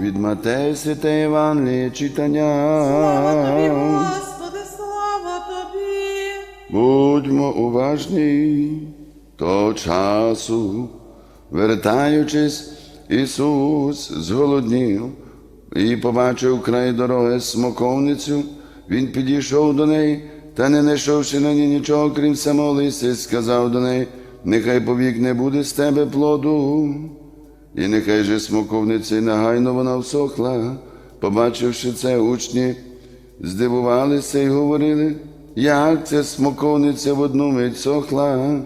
Від Матея Святе Євангеліє читання. Слава тобі, Господи, слава тобі. Будьмо уважні того часу, вертаючись, Ісус зголоднів і побачив край дороги смоковницю. Він підійшов до неї, та не знайшовши на ній нічого, крім самого листя, сказав до неї, нехай повік не буде з тебе плоду. І нехай же смоковниця й негайно вона всохла. Побачивши це, учні здивувалися і говорили, як це смоковниця в одну мить сохла.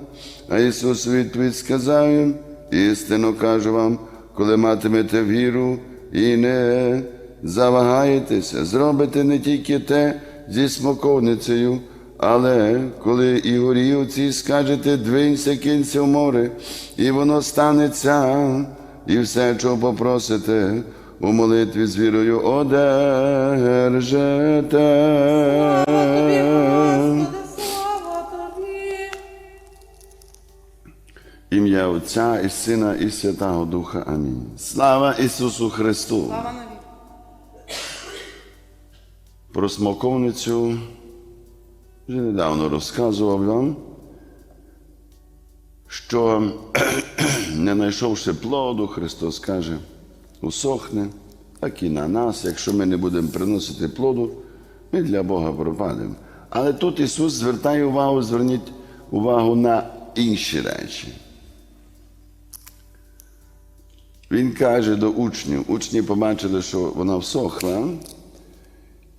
А Ісус відповідь сказав їм, істинно кажу вам, коли матимете віру і не завагаєтеся, зробите не тільки те зі смоковницею, але коли і горілці скажете, двинься, кинься в море, і воно станеться, і все, чого попросите, у молитві з вірою тобі. Ім'я Отця і Сина, і Святого Духа. Амінь. Слава Ісусу Христу! Слава. Про смоковницю вже недавно розказував вам, що не знайшовши плоду, Христос каже, усохне, так і на нас, якщо ми не будемо приносити плоду, ми для Бога пропадемо. Але тут Ісус звертає увагу, зверніть увагу на інші речі. Він каже до учнів, учні побачили, що вона всохла,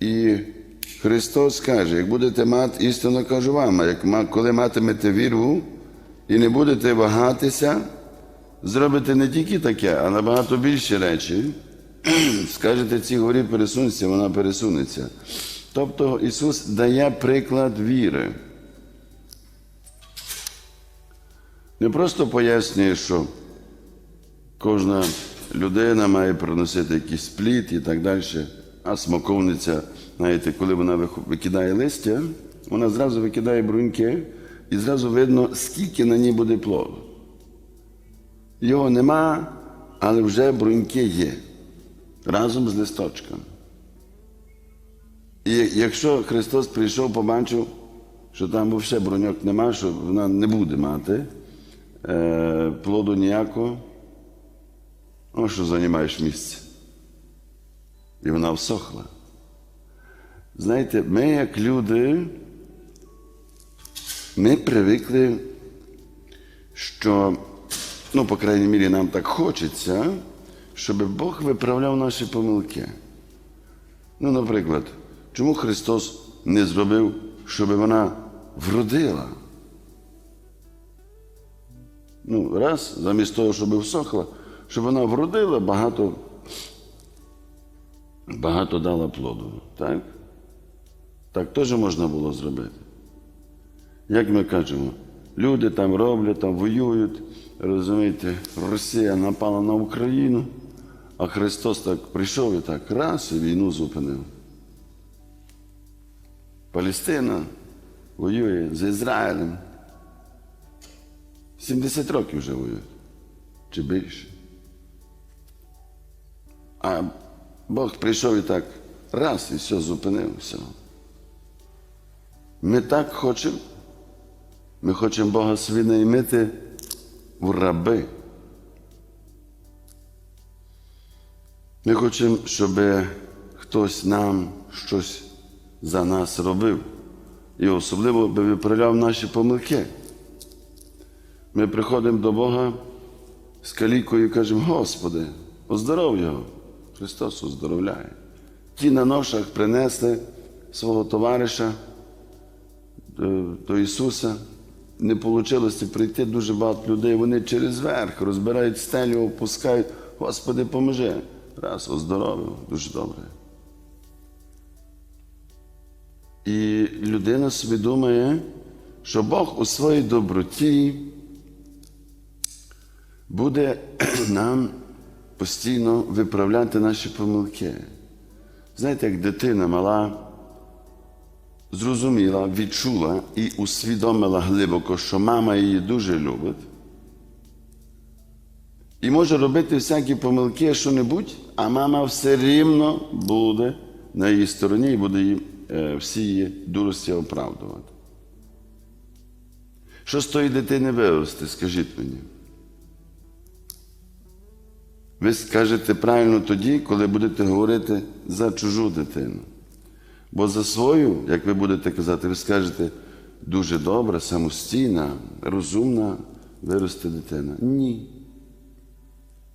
і Христос каже, як будете мати, істинно кажу вам, як коли матимете віру і не будете вагатися, зробите не тільки таке, а набагато більші речі. Скажете цій горі пересунься, вона пересунеться. Тобто Ісус дає приклад віри. Не просто пояснює, що кожна людина має приносити якийсь плід і так далі. А смоковниця, знаєте, коли вона викидає листя, вона зразу викидає бруньки, і зразу видно, скільки на ній буде плоду. Його нема, але вже бруньки є разом з листочками. І якщо Христос прийшов, побачив, що там взагалі бруньок нема, що вона не буде мати е, плоду ніякого, ну що займаєш місце? І вона всохла. Знаєте, ми, як люди, ми привикли, що, ну, по крайній мірі, нам так хочеться, щоб Бог виправляв наші помилки. Ну, наприклад, чому Христос не зробив, щоб вона вродила? Ну, раз, замість того, щоб всохла, щоб вона вродила, багато, багато дала плоду. Так? Так теж можна було зробити. Як ми кажемо, люди там роблять, там воюють, розумієте, Росія напала на Україну, а Христос так прийшов і так раз і війну зупинив. Палестина воює з Ізраїлем. 70 років вже воюють. Чи більше. А Бог прийшов і так раз і все зупинив. Все. Ми так хочемо. Ми хочемо Бога собі наймити в раби. Ми хочемо, щоб хтось нам щось за нас робив. І особливо би виправляв наші помилки. Ми приходимо до Бога з калікою і кажемо, Господи, оздоров його. Христос оздоровляє. Ті на ношах принесли свого товариша до, до Ісуса. Не вийшло прийти дуже багато людей. Вони через верх розбирають стелю, опускають. Господи, поможи. Раз, оздоровив, дуже добре. І людина собі думає, що Бог у своїй доброті буде нам постійно виправляти наші помилки. Знаєте, як дитина мала зрозуміла, відчула і усвідомила глибоко, що мама її дуже любить. І може робити всякі помилки, що-небудь, а мама все рівно буде на її стороні і буде її, е, всі її дурості оправдувати. Що з тої дитини вирости, скажіть мені? Ви скажете правильно тоді, коли будете говорити за чужу дитину. Бо за свою, як ви будете казати, ви скажете дуже добра, самостійна, розумна виросте дитина. Ні.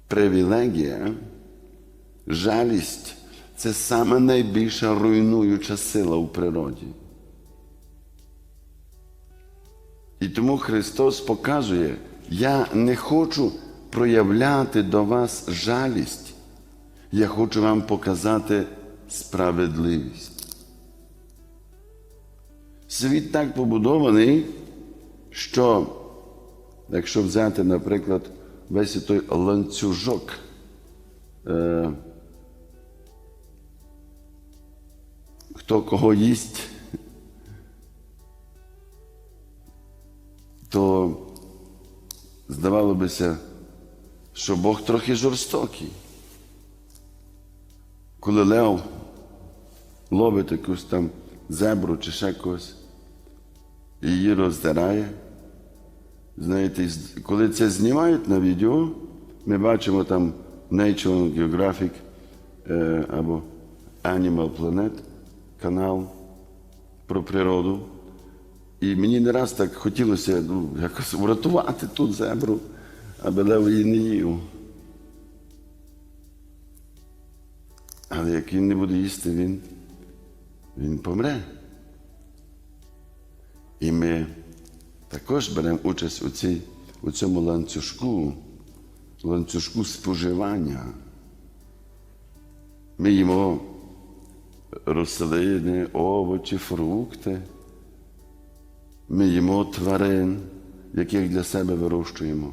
Привілегія, жалість це саме найбільша руйнуюча сила у природі. І тому Христос показує, я не хочу проявляти до вас жалість, я хочу вам показати справедливість. Світ так побудований, що, якщо взяти, наприклад, весь той ланцюжок, е, хто кого їсть, то здавало бися, що Бог трохи жорстокий. Коли Лев ловить якусь там зебру чи ще когось, її роздирає. Знаєте, коли це знімають на відео, ми бачимо там Nature Geographic е, або Animal Planet канал про природу. І мені не раз так хотілося ну, якось врятувати ту зебру, аби лев її не їв. Але як він не буде їсти, він, він помре. І ми також беремо участь у, цій, у цьому ланцюжку, ланцюжку споживання. Ми їмо рослини, овочі, фрукти. Ми їмо тварин, яких для себе вирощуємо.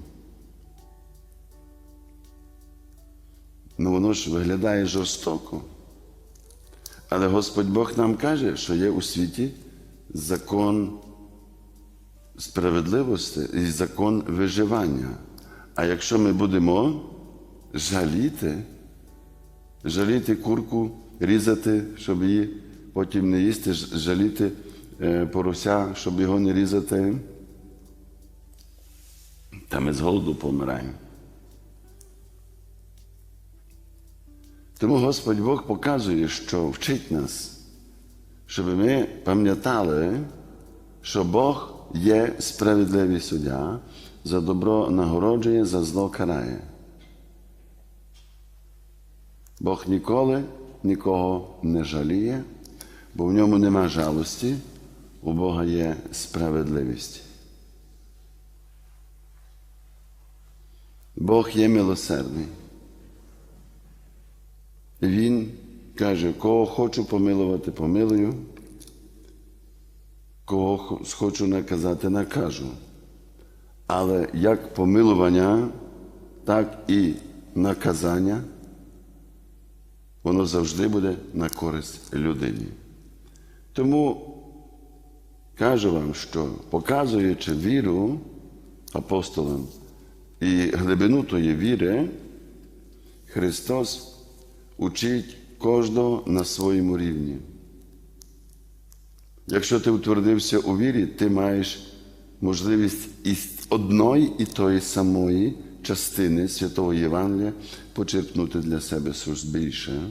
Ну воно ж виглядає жорстоко. Але Господь Бог нам каже, що є у світі закон справедливості і закон виживання. А якщо ми будемо жаліти, жаліти курку, різати, щоб її потім не їсти, жаліти е, порося, щоб його не різати, та ми з голоду помираємо. Тому Господь Бог показує, що вчить нас, щоб ми пам'ятали, що Бог є справедливий суддя, за добро нагороджує, за зло карає. Бог ніколи нікого не жаліє, бо в ньому нема жалості, у Бога є справедливість. Бог є милосердний. Він каже, кого хочу помилувати, помилую, кого хо- хочу наказати, накажу. Але як помилування, так і наказання, воно завжди буде на користь людині. Тому кажу вам, що показуючи віру апостолам і глибину тої віри, Христос учить кожного на своєму рівні. Якщо ти утвердився у вірі, ти маєш можливість із одної і тої самої частини Святого Євангелія почерпнути для себе щось більше.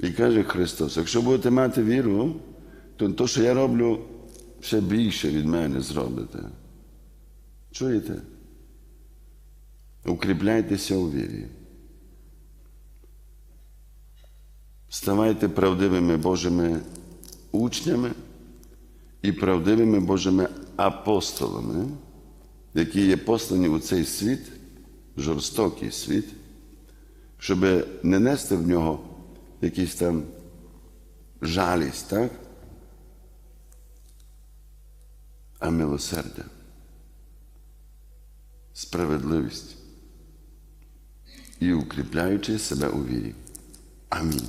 І каже Христос: якщо будете мати віру, то те, що я роблю, ще більше від мене зробите. Чуєте? Укріпляйтеся у вірі. Ставайте правдивими Божими учнями і правдивими Божими апостолами, які є послані у цей світ, жорстокий світ, щоб не нести в нього якісь там жалість, так? а милосердя, справедливість і укріпляючи себе у вірі. Амінь.